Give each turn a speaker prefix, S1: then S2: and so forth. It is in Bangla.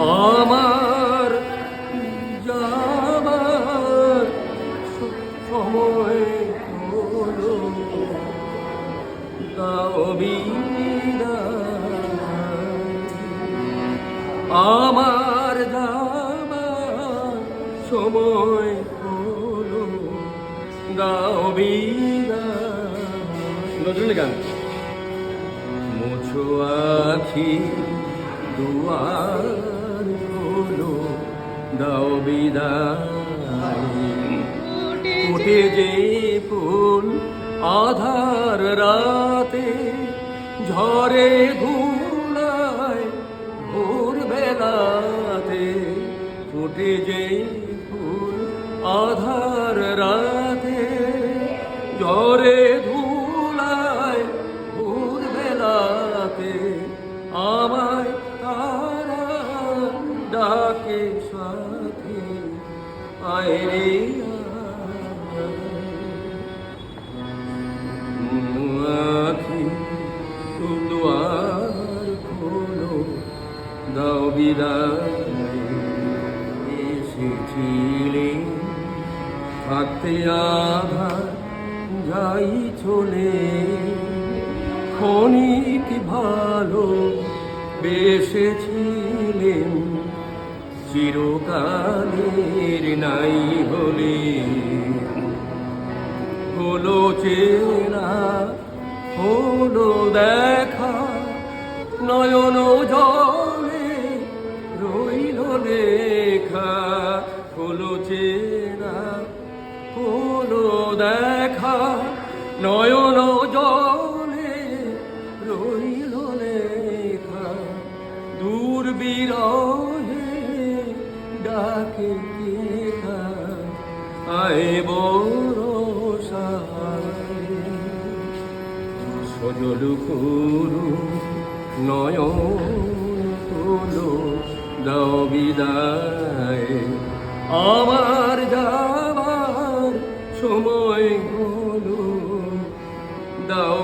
S1: আমার যাবার সময় হলো। আমার যাবার সময় হলো বিদায়। নজরুল মুছো আখি দুয়ার হলো দাও বিদায়। ফুটে যে ফুল আধার রাতে ঝরে ধুলায় ভোর বেলাতে ফুটে যে ফুল আধার রাতে ঝরে ডাকে সাথে, আয় রে আখি দুয়ার খোলো, দাও বিদায়। এসেছিলে থাকতে আধার, যাই চলে। ক্ষণিক ভালো, বেসেছিলেন। চিরকালের নাই হলে। হলো চেনা, হলো দেখা, নয়ন জলে রইল লেখা। হলো চেনা, হলো দেখা, নয়ন আয় বরসায় সজল করু নয়ন বিদায়। আমার যাবার সময় হলো দাও